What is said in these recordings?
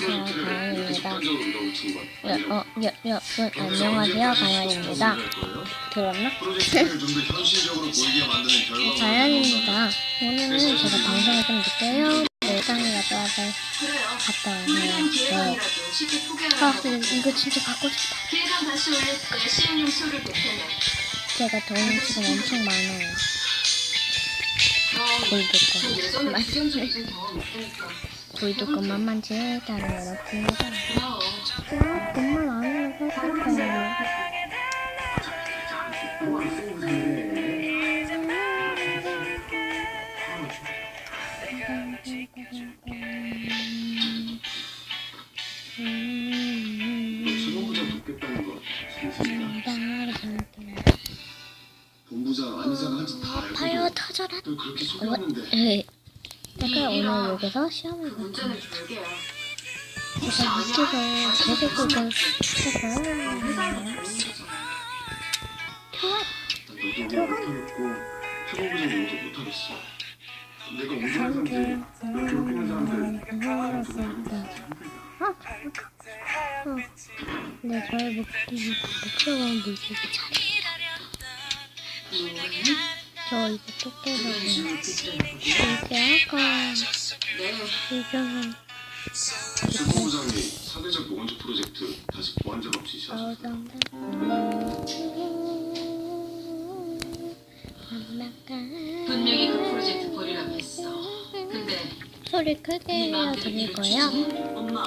안녕하세요, 가연입니다. 습관적으로 밀어붙인 것 여, 어, 여, 여러분, 안녕하세요, 가연입니다. 들었나? 가연입니다. 오늘은 제가 방송을 좀 늦게요. 내장이라도 하러 그래요. 갔다 왔네요. 네. 아, 근데 이거 진짜 갖고 싶다. 제가 돈이 지금 엄청 많아요. 골드 거. 있으니까 골드 거 만만치 다른. 고마워 아, 돈만 아니면 살겠어요. 수본부장 돕겠다는 거 진심이야 본부장 안이상 한지 다 알고 아파요, 터져라. 또 그렇게 속였는데. 제가 오늘 여기서 시험을 그. 문제는 별개야 제가 유튜브에 해서 다니는 거잖아 좋아. 너도 우리 못하겠고 수본부장 용도 못하겠어 내가 온전한 상태에 널 괴롭히는 사람들 다 도와주고 아, 어. 네, 저의 목표는 목표가 물리기 잘해. 저 이거 똑똑하고 이게 아까 이거는 수본부장이 사회적 보건조 프로젝트 다시 보완 작업 지시하셨어 어떤다. 분명히 그 프로젝트 버리라고 했어 근데 소리 크게 네 해야 일을 거예요. 주지? 엄마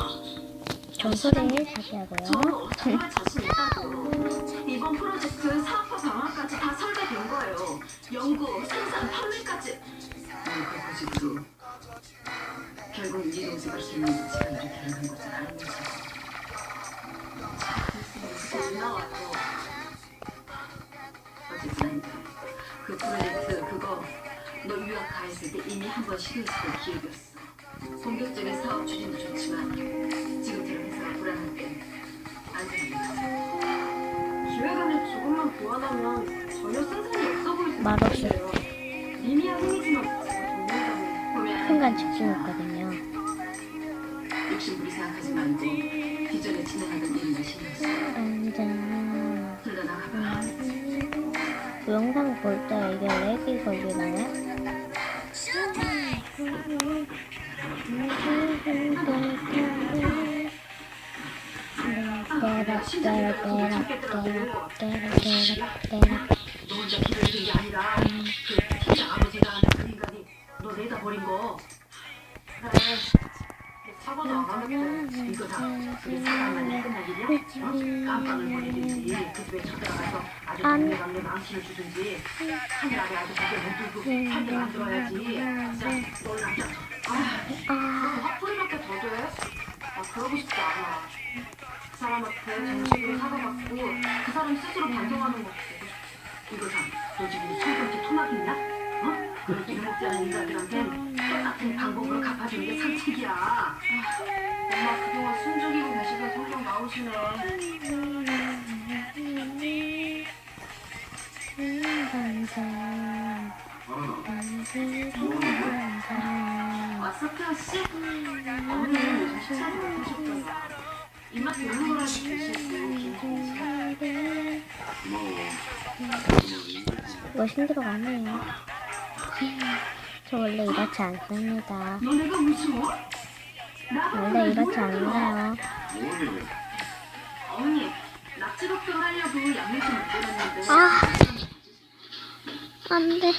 전 소리를 다시 하고요. 저는 정말 자신 있다고 이번 프로젝트 사업화 연구, 생산, 판매까지 그 고집으로 결국 이 동생을 생명의 시간을 겨루는 것은 아닌. 안 나와요 어쨌든 그 프로젝트 그거 너 유학 가 있을 때 이미 한 번 시도했을 기획이었어. 본격적인 사업 추진도 좋지만 지금처럼 회사가 불안할 땐 안전합니다. 기획안을 조금만 보완하면 전혀 생산이 없어 말없이. 순간 집중했거든요. 욕심 부리 생각하지 말고 기존에 진행하던 일이나 신경 써. 완전. 흘러나가봐. 그 영상 볼 때 이게 렉이 걸리나요? 너 혼자 기다리는 게 아니라 그 팀장 아버지가 하는 그 인간이 너 내다 버린 거. 그래. 사과도 안 하겠대 이거 다. 그게 사과만? 어? 깜빵을 보내든지 그 집에 쳐들어가서 아주. 강력강력 망치를 주든지 하늘 아래 아주 고개 못 들고 한대 만들어야지. 진짜 널 남자 그럼 화풀이밖에 더 돼? 아 그러고 싶지 않아 그 사람한테 정식으로 사과받고 그 사람 스스로 반성하는 거 싶어 이거 다너 지금 손그렇게 토막이 있나? 어? 기름먹지 않은 인간들한텐 똑같은 방법으로 갚아주는 게 상책이야 엄마 그동안 숨죽이고 계시던 성격 나오시네 아 서태아 씨? 언니는 요즘 식사를 못 하셨잖아 입맛 이거 힘들어 가네요. 저 원래 이렇지 않습니다. 너 무서워? 원래 이렇지 않나요? 뭐니 언니 낙지 덮밥 하려고 양념 좀 만들었는데 아, 안 돼.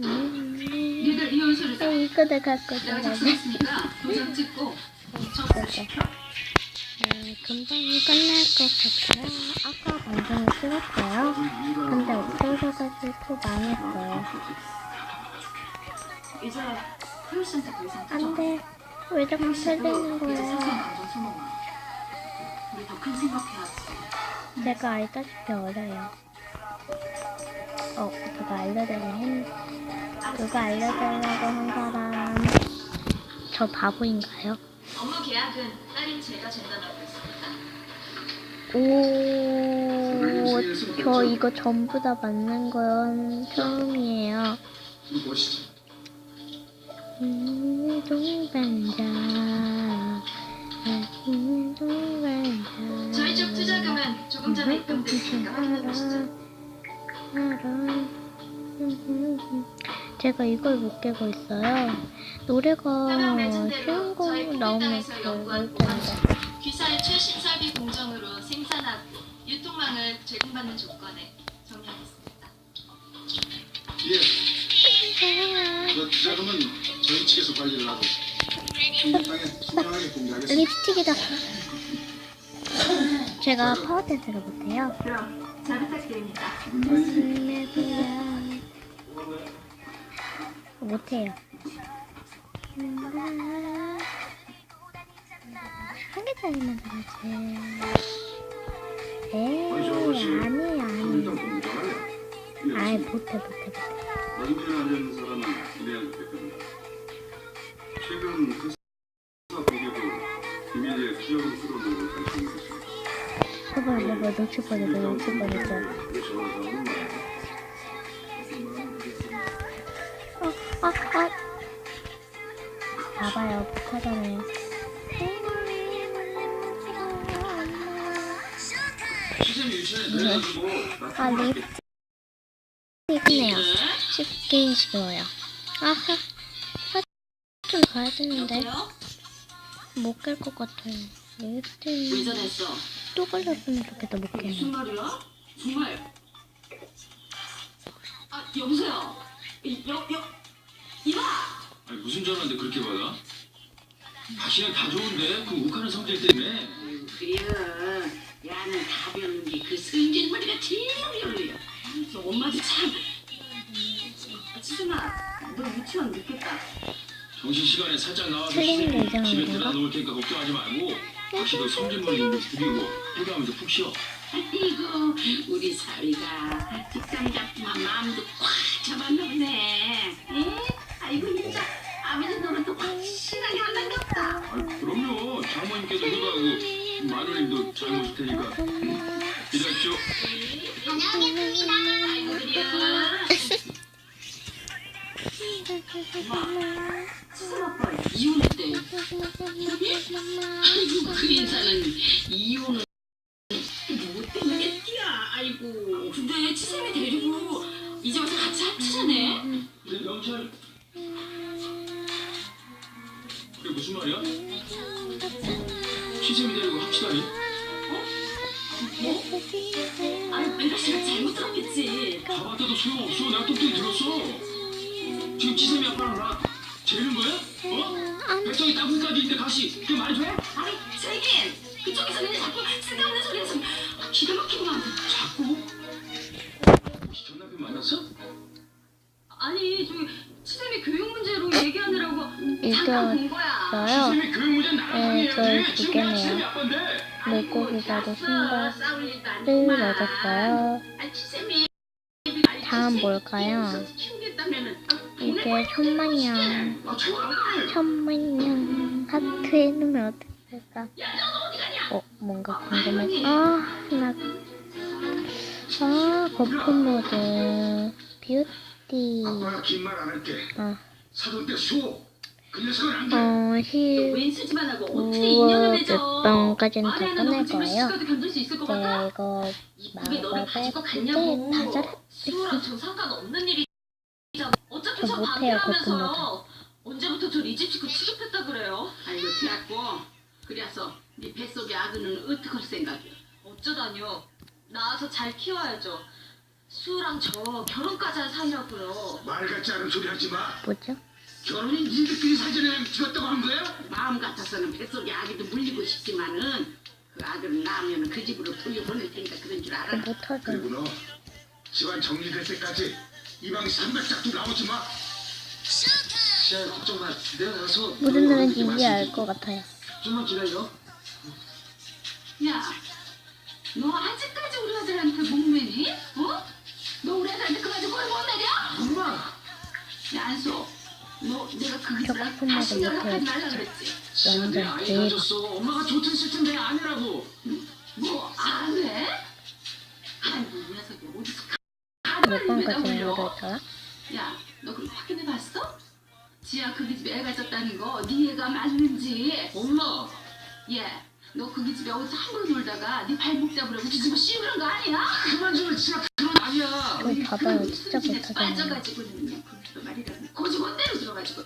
음, 니들 이 연수를 아, 이거 내가 갖고 내가 있어야 돼. 작성했으니까 도장 찍고 음, 금방 끝날 것 같아요. 아까 방송을 찍었어요. 근데 없어져가지고 망했어요. 이제 이상 안? 돼. 왜 자꾸 이제 거야? 우리 더 큰 생각해야지 제가 알다시피 어려요. 어, 누가 알려달라고 했... 누가 알려달라고 한 사람... 저 바보인가요? 업무 계약은 딸인 제가 전달하고 있습니다. 오, 저 이거 전부 다 맞는 건 처음이에요. 보시죠. 음, 동반자. 저희 쪽 투자금은 조금 전에 입금됐으니까 확인해 보시죠. 음, 음, 제가 이걸 못 깨고 있어요. 노래가 쉬운 거 나오면 좋을 텐데. 귀사의 최신 설비 공정으로 생산하고 유통망을 제공받는 조건에 정리하겠습니다. 예. 그 자금은 저희 측에서 관리를 하고 한국땅에 투명하게 공개하겠습니다. 립스틱이다. 제가 파워 댄스를 못해요. 그럼 잘 부탁드립니다. 물론이지. 못해요. 한 개짜리만 들어야지. 에이, 아니에요, 아니에요. 아이, 못해, 못해, 못해. 봐봐, 봐봐, 놓칠 뻔했어, 놓칠 뻔했어. 어, 어, 어. 봐봐요, 못하잖아요. 아, 립스틱이네요. 쉽긴 쉬워요. 아하, 좀 가야 되는데. 못깰것 같아요. 왜 전했어? 또 걸렸으면 좋겠다, 못 무슨 깨면. 말이야? 정말? 아 여보세요? 이- 여, 여! 아니 무슨 전화인데 그렇게 받아? 다시는 다 좋은데 그 욱하는 성질 때문에 그래요. 야는 다 배우는 게 그 승질머리가 제일 어려워요. 저 엄마도 참. 아, 지순아, 너 유치원 늦겠다. 정신 시간에 살짝 나와서 게 이상한 집에? 데려다 놓을 테니까 걱정하지 말고 다시 너 성질머리 좀 줄이고 해가면서 푹 쉬어 아이고, 우리 사위가 직장 잡지만 마음도 꽉 잡았나 보네. 에? 아이고, 진짜 아버지 노릇도 확실하게 보다. 아 그럼요 장모님께도 효도하고 마누님도 잘 모실 테니까 기다리십시오 아이고, 그래. 수선 아빠 이혼했대. 아이고 그 인사는 이혼을 재는 거야? 어? 백성이 땅굴까지 있는데 가시 그게 말이 돼? 아니 제긴 그쪽에서 그냥 자꾸 쓸데없는 소리 해서 아, 기가 막히구만 자꾸? 혹시 전 남편 만났어? 아니 저기 치샘이 교육 문제로 얘기하느라고 잠깐 본 거야 있어요. 시샘이 교육 문제 나랑 네, 상의해야지 저희 지금 내가 두개네요. 시샘이 아빠인데 물고기가루 순간 싸울 일도 을 아니구만. 넣어줬어요. 아니, 치샘이 다음 뭘까요? 키우겠다면은, 아, 이게 천만냥, 아 천만냥 하트 해놓으면 어떡할까? 어, 뭔가 궁금해. 아, 나, 아, 거품 모드, 뷰티, 할게 어, 어, 힐, 웬수지만 하고 어떻게 우와, 인연을 맺어? 몇번까지는 더 끝낼 거예요. 네, 이거 마법의 붓대 갔 저 못해요, 반대하면서요. 언제부터 저 리집시고 취급했다 그래요? 아이고 되었고 그래서 네 뱃속의 아그는 어떡할 생각이야 어쩌다뇨. 낳아서 잘 키워야죠. 수랑 저 결혼까지 할 사이라고요. 말 같지 않은 소리 하지 마 뭐죠? 결혼이 니들끼리 사전에 찍었다고 한 거야? 마음 같아서는 뱃속의 아기도 물리고 싶지만은 그 아들을 낳으면 그 집으로 돌려보낼 테니까 그런 줄 알아 못하죠. 그리고 너 집안 정리될 때까지 이방 300작도 나오지 마 시아야 걱정 마 내가 가서 무슨 노래인지 이제 알 것 같아요. 좀만 기다려 야 너 아직까지 우리 아들한테 목매니? 어? 너 우리 아들한테 그만큼 뭘 못 내려? 엄마 야 안소 너 내가 그 조금 다시 연락하지. 말라 그랬지 완전 대박. 엄마가 좋든 싫든 내아 놀다가 네 발목 잡으려고 뒤집어 씌우는 거 아니야? 그만 좀 진짜 그런 아니 아니야. 저 봐봐요. 진짜 못하잖아요. 빠져가지고는 거기서 말이라도 고지본대로 들어가지고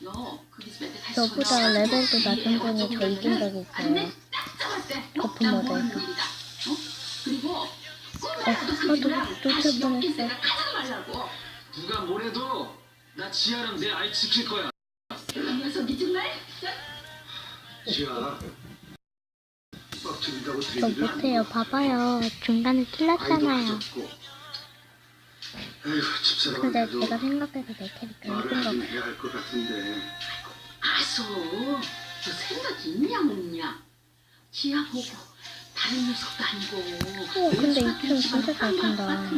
너 거기서 맨날 다시 저보다 전화 레벨도 낮은 분이 저 어쩌면은 이긴 적이 안 돼? 있어요. 딱 잡았대. 거품 일이다. 어? 그리고 어, 꿈이라도 그리랑 쫓을 다시 뻔했어요. 생각 하지 말라고. 누가 뭐래도 나 지아랑 내 아이 지킬 거야. 그 녀석이 정말 지아. 저 못해요. 봐봐요. 중간에 틀렸잖아요. 근데 제가 생각해도 내 캐릭터 예쁜 거 하긴 같아요. 해야 할 것 같은데. 아소. 너 생각이 있냐 없냐? 지하 보고 다른 녀석도 아니고. 어, 근데 이춤 진짜 잘 춘다.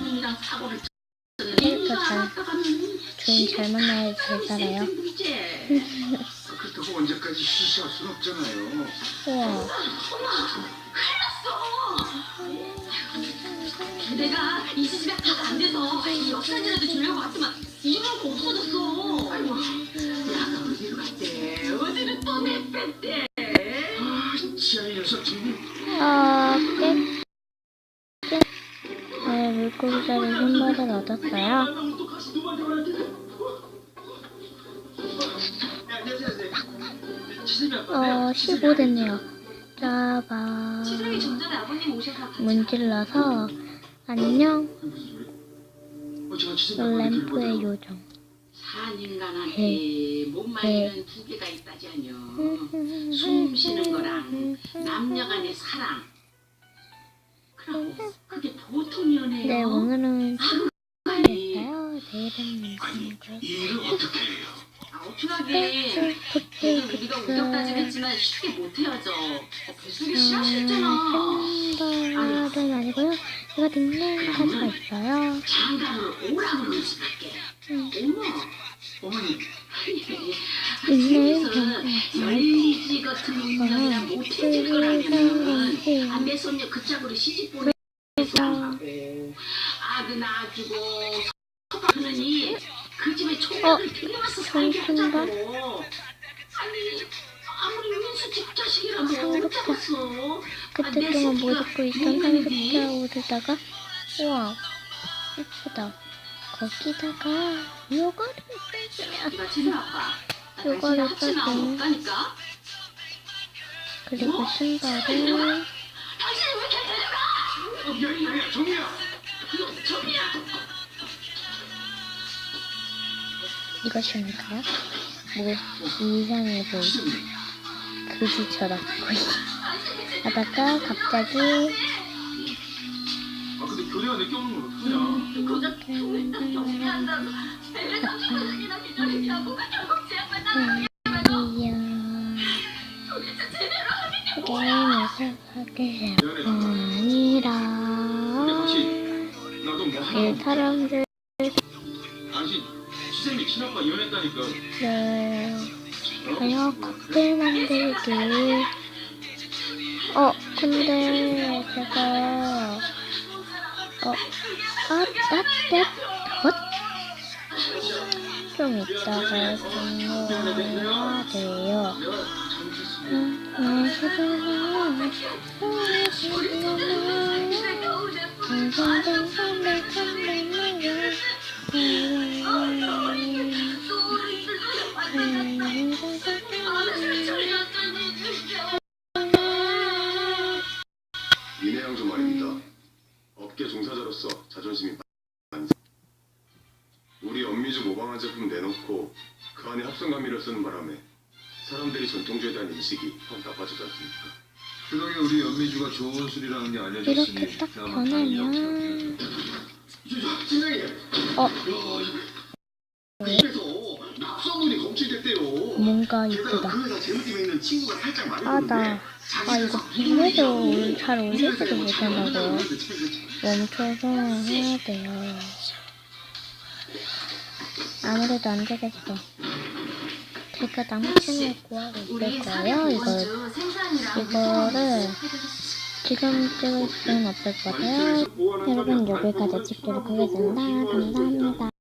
캐릭터 잘, 주인 잘 만나야 잘 살아요. 그렇다고 언제까지 쉬쉬할 순 없잖아요. 우와. 내가 이 시집에 다가 안 돼서 이 역사지라도 주려고 왔지만 이러고 없어졌어. 아이고, 내가 어디로 갔대? 어디를 또 내뺐대? 아빠인데요. 어, 15 됐네요. 짜바. 문질러서, 안녕. 어, 램프의 요정. 산 인간한테 못 말리는 두 개가 있다잖여. 숨 쉬는 거랑 남녀 간의 사랑. 그럼 그게 보통 연애요. 네, 오늘은 아니, 했어요. 내일은. 이 일을 어떻게 해요? 아, 하긴. 그래도 우리가 우격다짐 했지만 쉽게 못 헤어져. 어, 뱃속이 싫어하셨잖아. 팬더는 아니고요. 제가 닉네임 카드가 있어요. 장갑으로 오라고 그러는 수밖에. 어머. 어머니, 닉네임 그것은 병사. 열리지 같은 운명이랑 못해질 거라면은 안내 손녀 그 짝으로 시집 보내 급자. 어쩌겠어 그때 동안 못 입고 있던 상급자 옷에다가? 우와 예쁘다. 거기다가 요거를 빼주면 요거를 빼주면 그리고 신발을 당신이 왜 이렇게 데려가? 어, 야, 야, 야, 정이야. 이것입니까? 뭐 이상해 보이 지sem이. 그지처럼 보이 하다가 갑자기 아, 근데 교대가 늦게 오는 건 어떡하냐? 게임에서 하게 될 아니라 나도 뭐이 사람들 네. 그냥 커플 만들기. 어, 근데 제가 어, 아, 따뜻 헛. 좀 이따가 공부해야 돼요. 내가 잘못했습니다. 음, 음, 윤혜양도 제품 내놓고 그 안에 합성감미를 쓰는 바람에 사람들이 전통주에 대한 인식이 확 나빠지지 않습니까? 그 덕에 우리 연미주가 좋은 술이라는 게 알려졌으니 이렇게 딱 그나마 다행이라고 변하면 생각해요. 팀장님, 어. 입에서 검출됐대요. 뭔가 게다가 이쁘다. 그 회사 재무팀에 있는 친구가 살짝 아, 나, 아, 이거 빗내도 잘 올리지도 못한다고요. 멈춰서 해야 돼요. 아무래도 안 되겠어. 제가 남친을 구하고 있을 거예요, 생산이랑 이거를 지금 찍을 수는 없을 것 같아요. 여러분, 여기까지 찍도록 하겠습니다. 감사합니다.